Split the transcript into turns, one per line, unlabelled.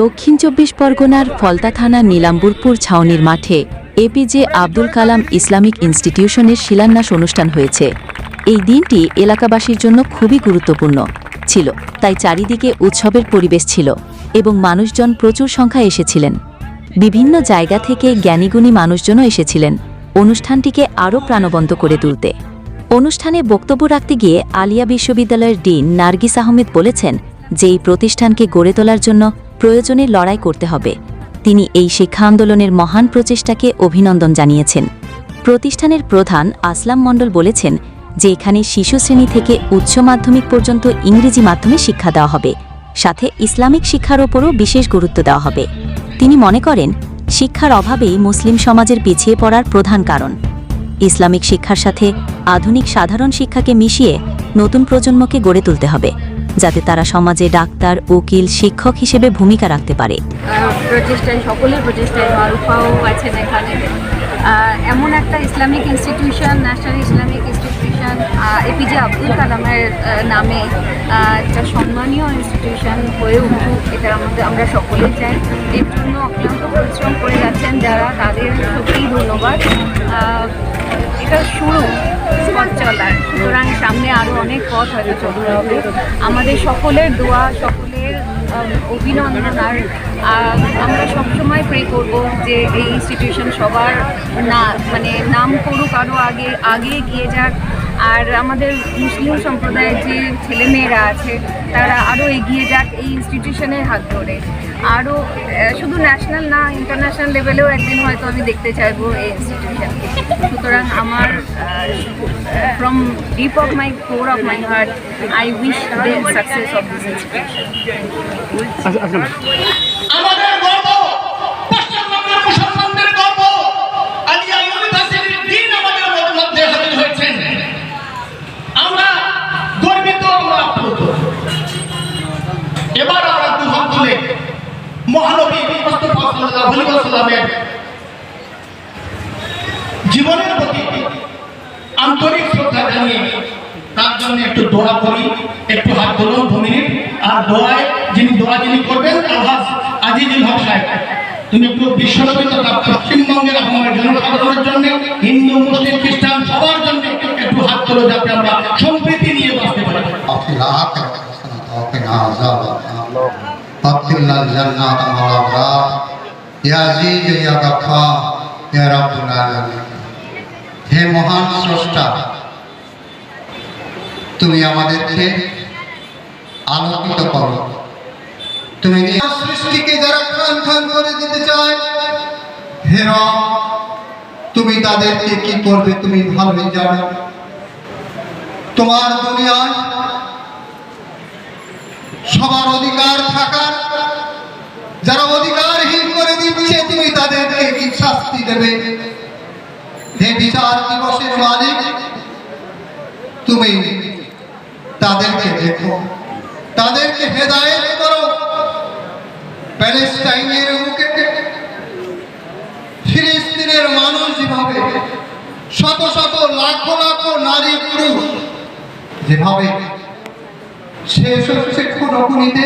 দক্ষিণ চব্বিশ পরগনার ফলতা থানার নীলাম্বুরপুর ছাউনির মাঠে এপিজে আব্দুল কালাম ইসলামিক ইনস্টিটিউশনের শিলান্যাস অনুষ্ঠান হয়েছে। এই দিনটি এলাকাবাসীর জন্য খুবই গুরুত্বপূর্ণ ছিল, তাই চারিদিকে উৎসবের পরিবেশ ছিল এবং মানুষজন প্রচুর সংখ্যায় এসেছিলেন। বিভিন্ন জায়গা থেকে জ্ঞানীগুণী মানুষজনও এসেছিলেন অনুষ্ঠানটিকে আরও প্রাণবন্ত করে তুলতে। অনুষ্ঠানে বক্তব্য রাখতে গিয়ে আলিয়া বিশ্ববিদ্যালয়ের ডিন নার্গিস আহমেদ বলেছেন যে এই প্রতিষ্ঠানকে গড়ে তোলার জন্য প্রয়োজনে লড়াই করতে হবে। তিনি এই শিক্ষা আন্দোলনের মহান প্রচেষ্টাকে অভিনন্দন জানিয়েছেন। প্রতিষ্ঠানের প্রধান আসলাম মণ্ডল বলেছেন যে এখানে শিশু শ্রেণি থেকে উচ্চ মাধ্যমিক পর্যন্ত ইংরেজি মাধ্যমে শিক্ষা দেওয়া হবে। সাথে ইসলামিক শিক্ষার ওপরও বিশেষ গুরুত্ব দেওয়া হবে। তিনি মনে করেন, শিক্ষার অভাবেই মুসলিম সমাজের পিছিয়ে পড়ার প্রধান কারণ। ইসলামিক শিক্ষার সাথে আধুনিক সাধারণ শিক্ষাকে মিশিয়ে নতুন প্রজন্মকে গড়ে তুলতে হবে। যাতে তারা সমাজে ডাক্তার, উকিল, শিক্ষক হিসেবে ভূমিকা রাখতে পারে।
আছেন এমন একটা Islamic institution, national Islamic institution APJ Abdul কালামের নামে একটা সম্মানীয় ইনস্টিটিউশন হয়ে উঠুক এটা আমাদের আমরা সকলেই চাই। এর জন্য অক্লান্ত পরিশ্রম করে যাচ্ছেন যারা, তাদের সত্যিই ধন্যবাদ। এটা শুরু পথ সুতরাং সামনে আরও অনেক পথ হয়তো চলতে হবে। আমাদের সকলের দোয়া, সকলের অভিনন্দন। আর আমরা সবসময় প্রে করব যে এই ইনস্টিটিউশন সবার না মানে নাম করুক আরও আগে আগে গিয়ে যাক। আর আমাদের মুসলিম সম্প্রদায়ের যে ছেলেমেয়েরা আছে তারা আরও এগিয়ে যাক এই ইনস্টিটিউশনের হাত ধরে। আরও শুধু ন্যাশনাল না ইন্টারন্যাশনাল লেভেলেও একদিন হয়তো আমি দেখতে চাইব এই ইনস্টিটিউশনকে সুতরাং আমার
from deep of my core of my heart I wish the success of this institution Mustafa সাল্লাল্লাহু আলাইহি ওয়াসাল্লামের জীবনের প্রতি আন্তরিক শ্রদ্ধা জানিয়ে তার জন্য একটু দোয়া করি একটু হাত তুলুন দু মিনিট আর দোয়ায় যিনি দোয়া যিনি করবেন আলহাজ আজিজুল হক সাহেব তুমি একটু বিশ্বনবী তথা পশ্চিমবঙ্গের আমার জনসাধারণের জন্য হিন্দু মুসলিম খ্রিস্টান সবার জন্য একটু হাত তুলো যাতে আমরা সম্প্রীতি নিয়ে বাঁচতে পারি
وفي الآخرة حسنة وقنا عذاب النار وادخلنا الجنة مع الأبرار হে মহান স্রষ্টা, তুমি আমাদেরকে আলোকিত করো। তুমি সৃষ্টিকে যারা খান খান করে দিতে চায়, হে রব, তুমি তাদেরকে কি করবে তুমি ভালোই জানো। তোমার দুনিয়ায় সবার শাস্তি দেবে। হে বিচার দিবসের মালিক, তুমি তাদেরকে দেখো তাদেরকে হেদায়েত করো। প্যালেস্টাইনের বুকে ফিলিস্তিনের মানুষ যেভাবে শত শত লাখ লাখ নারী পুরুষ যেভাবে শেষ হচ্ছে খুনোখুনিতে